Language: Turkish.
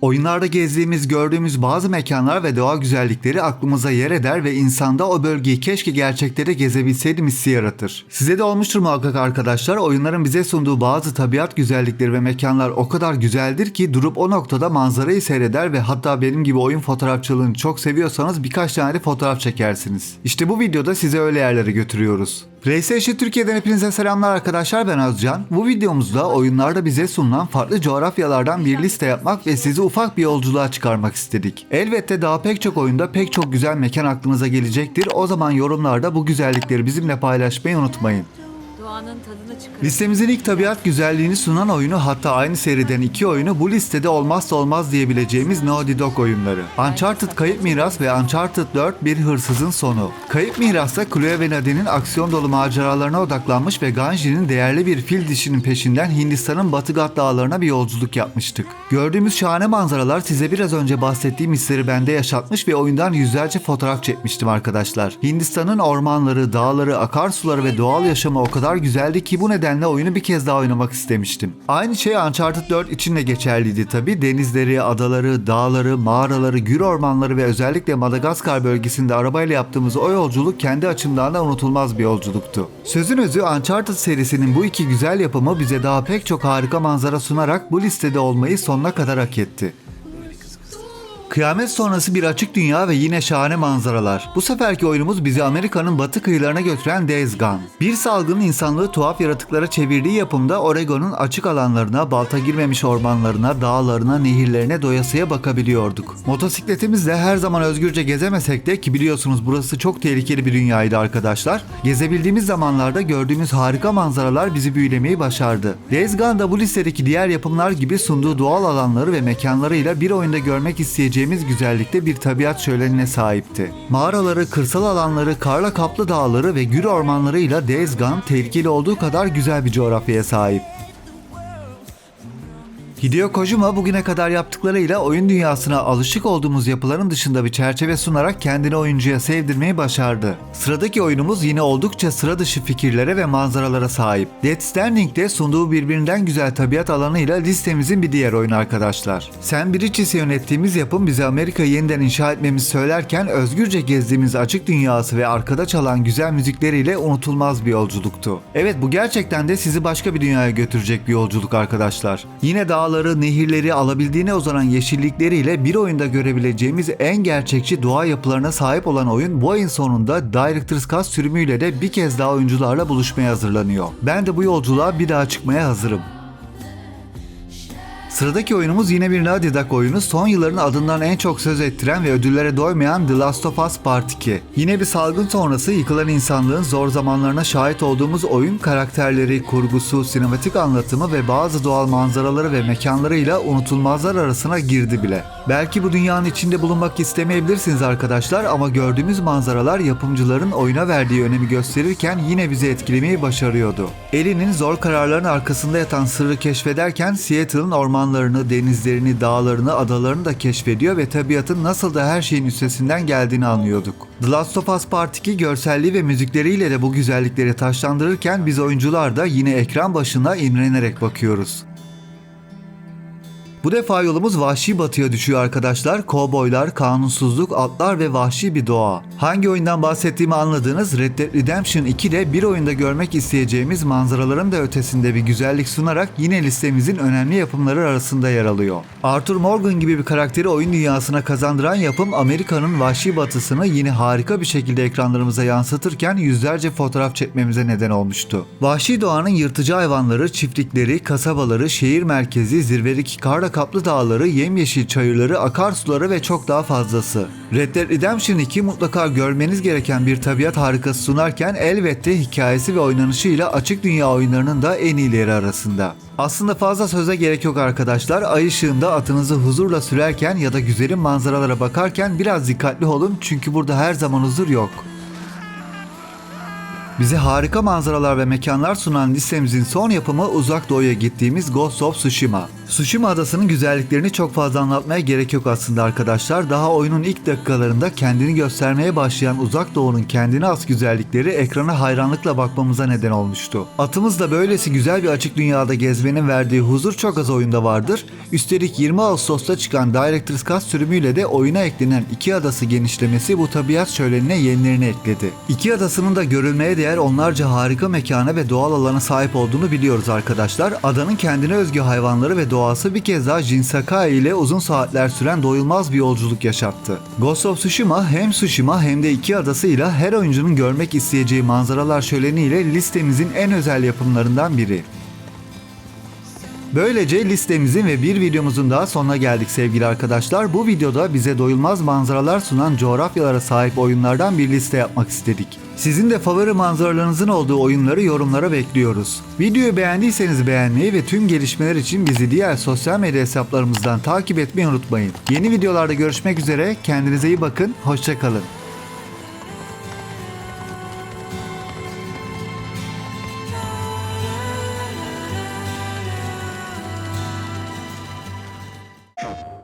Oyunlarda gezdiğimiz, gördüğümüz bazı mekanlar ve doğa güzellikleri aklımıza yer eder ve insanda o bölgeyi keşke gerçekte de gezebilseydim hissi yaratır. Size de olmuştur muhakkak arkadaşlar, oyunların bize sunduğu bazı tabiat güzellikleri ve mekanlar o kadar güzeldir ki durup o noktada manzarayı seyreder ve hatta benim gibi oyun fotoğrafçılığını çok seviyorsanız birkaç tane de fotoğraf çekersiniz. İşte bu videoda size öyle yerlere götürüyoruz. PlayStation Türkiye'den hepinize selamlar arkadaşlar ben Özcan. Bu videomuzda oyunlarda bize sunulan farklı coğrafyalardan bir liste yapmak ve sizi ufak bir yolculuğa çıkarmak istedik. Elbette daha pek çok oyunda pek çok güzel mekan aklınıza gelecektir. O zaman yorumlarda bu güzellikleri bizimle paylaşmayı unutmayın. Doğanın tadını çıkarın. Listemizin ilk tabiat güzelliğini sunan oyunu hatta aynı seriden iki oyunu bu listede olmazsa olmaz diyebileceğimiz Naughty Dog oyunları. Uncharted Kayıp Miras ve Uncharted 4 Bir Hırsızın Sonu. Kayıp Miras'ta Chloe ve Nadine'in aksiyon dolu maceralarına odaklanmış ve Ganji'nin değerli bir fil dişinin peşinden Hindistan'ın Batı Gat dağlarına bir yolculuk yapmıştık. Gördüğümüz şahane manzaralar size biraz önce bahsettiğim hisleri bende yaşatmış ve oyundan yüzlerce fotoğraf çekmiştim arkadaşlar. Hindistan'ın ormanları, dağları, akarsuları ve doğal yaşamı o kadar güzeldi ki bu nedenle oyunu bir kez daha oynamak istemiştim. Aynı şey Uncharted 4 için de geçerliydi tabi. Denizleri, adaları, dağları, mağaraları, gür ormanları ve özellikle Madagaskar bölgesinde arabayla yaptığımız o yolculuk kendi açımdan da unutulmaz bir yolculuktu. Sözün özü Uncharted serisinin bu iki güzel yapımı bize daha pek çok harika manzara sunarak bu listede olmayı sonuna kadar hak etti. Kıyamet sonrası bir açık dünya ve yine şahane manzaralar. Bu seferki oyunumuz bizi Amerika'nın batı kıyılarına götüren Days Gone. Bir salgının insanlığı tuhaf yaratıklara çevirdiği yapımda Oregon'un açık alanlarına, balta girmemiş ormanlarına, dağlarına, nehirlerine doyasıya bakabiliyorduk. Motosikletimizle her zaman özgürce gezemesek de ki biliyorsunuz burası çok tehlikeli bir dünyaydı arkadaşlar. Gezebildiğimiz zamanlarda gördüğümüz harika manzaralar bizi büyülemeyi başardı. Days Gone da bu listedeki diğer yapımlar gibi sunduğu doğal alanları ve mekanlarıyla bir oyunda görmek isteyeceğimiz güzellikte bir tabiat şölenine sahipti. Mağaraları, kırsal alanları, karla kaplı dağları ve gür ormanlarıyla Gone tehlikeli olduğu kadar güzel bir coğrafyaya sahip. Hideo Kojima bugüne kadar yaptıklarıyla oyun dünyasına alışık olduğumuz yapıların dışında bir çerçeve sunarak kendini oyuncuya sevdirmeyi başardı. Sıradaki oyunumuz yine oldukça sıra dışı fikirlere ve manzaralara sahip. Death Stranding'de sunduğu birbirinden güzel tabiat alanıyla listemizin bir diğer oyunu arkadaşlar. Sam Bridges'i yönettiğimiz yapım bize Amerika'yı yeniden inşa etmemizi söylerken özgürce gezdiğimiz açık dünyası ve arkada çalan güzel müzikleriyle unutulmaz bir yolculuktu. Evet bu gerçekten de sizi başka bir dünyaya götürecek bir yolculuk arkadaşlar. Yine dağları, nehirleri, alabildiğine uzanan yeşillikleriyle bir oyunda görebileceğimiz en gerçekçi doğa yapılarına sahip olan oyun bu ayın sonunda Director's Cut sürümüyle de bir kez daha oyuncularla buluşmaya hazırlanıyor. Ben de bu yolculuğa bir daha çıkmaya hazırım. Sıradaki oyunumuz yine bir Naughty Dog oyunu. Son yılların adından en çok söz ettiren ve ödüllere doymayan The Last of Us Part 2. Yine bir salgın sonrası yıkılan insanlığın zor zamanlarına şahit olduğumuz oyun karakterleri, kurgusu, sinematik anlatımı ve bazı doğal manzaraları ve mekanlarıyla unutulmazlar arasına girdi bile. Belki bu dünyanın içinde bulunmak istemeyebilirsiniz arkadaşlar ama gördüğümüz manzaralar yapımcıların oyuna verdiği önemi gösterirken yine bizi etkilemeyi başarıyordu. Ellie'nin zor kararların arkasında yatan sırrı keşfederken Seattle'ın ormanlarını, denizlerini, dağlarını, adalarını da keşfediyor ve tabiatın nasıl da her şeyin üstesinden geldiğini anlıyorduk. The Last of Us Part 2 görselliği ve müzikleriyle de bu güzellikleri taşlandırırken biz oyuncular da yine ekran başına imrenerek bakıyoruz. Bu defa yolumuz vahşi batıya düşüyor arkadaşlar. Kovboylar, kanunsuzluk, atlar ve vahşi bir doğa. Hangi oyundan bahsettiğimi anladığınız Red Dead Redemption 2 de bir oyunda görmek isteyeceğimiz manzaraların da ötesinde bir güzellik sunarak yine listemizin önemli yapımları arasında yer alıyor. Arthur Morgan gibi bir karakteri oyun dünyasına kazandıran yapım Amerika'nın vahşi batısını yine harika bir şekilde ekranlarımıza yansıtırken yüzlerce fotoğraf çekmemize neden olmuştu. Vahşi doğanın yırtıcı hayvanları, çiftlikleri, kasabaları, şehir merkezi, zirvedeki karla kaplı dağları, yemyeşil çayırları, akarsuları ve çok daha fazlası. Red Dead Redemption 2 mutlaka görmeniz gereken bir tabiat harikası sunarken elbette hikayesi ve oynanışıyla açık dünya oyunlarının da en iyileri arasında. Aslında fazla söze gerek yok arkadaşlar. Ay ışığında atınızı huzurla sürerken ya da güzelim manzaralara bakarken biraz dikkatli olun çünkü burada her zaman huzur yok. Bize harika manzaralar ve mekanlar sunan listemizin son yapımı uzak doğuya gittiğimiz Ghost of Tsushima. Tsushima adasının güzelliklerini çok fazla anlatmaya gerek yok aslında arkadaşlar. Daha oyunun ilk dakikalarında kendini göstermeye başlayan uzak doğunun kendine has güzellikleri ekrana hayranlıkla bakmamıza neden olmuştu. Atımız da böylesi güzel bir açık dünyada gezmenin verdiği huzur çok az oyunda vardır. Üstelik 20 Ağustos'ta çıkan Director's Cut sürümüyle de oyuna eklenen iki adası genişlemesi bu tabiat şölenine yenilerini ekledi. İki adasının da görülmeye değer onlarca harika mekana ve doğal alana sahip olduğunu biliyoruz arkadaşlar. Adanın kendine özgü hayvanları ve doğası bir kez daha Jin Sakai ile uzun saatler süren doyulmaz bir yolculuk yaşattı. Ghost of Tsushima hem Tsushima hem de iki adasıyla her oyuncunun görmek isteyeceği manzaralar şöleniyle listemizin en özel yapımlarından biri. Böylece listemizin ve bir videomuzun daha sonuna geldik sevgili arkadaşlar. Bu videoda bize doyulmaz manzaralar sunan coğrafyalara sahip oyunlardan bir liste yapmak istedik. Sizin de favori manzaralarınızın olduğu oyunları yorumlara bekliyoruz. Videoyu beğendiyseniz beğenmeyi ve tüm gelişmeler için bizi diğer sosyal medya hesaplarımızdan takip etmeyi unutmayın. Yeni videolarda görüşmek üzere, kendinize iyi bakın, hoşçakalın.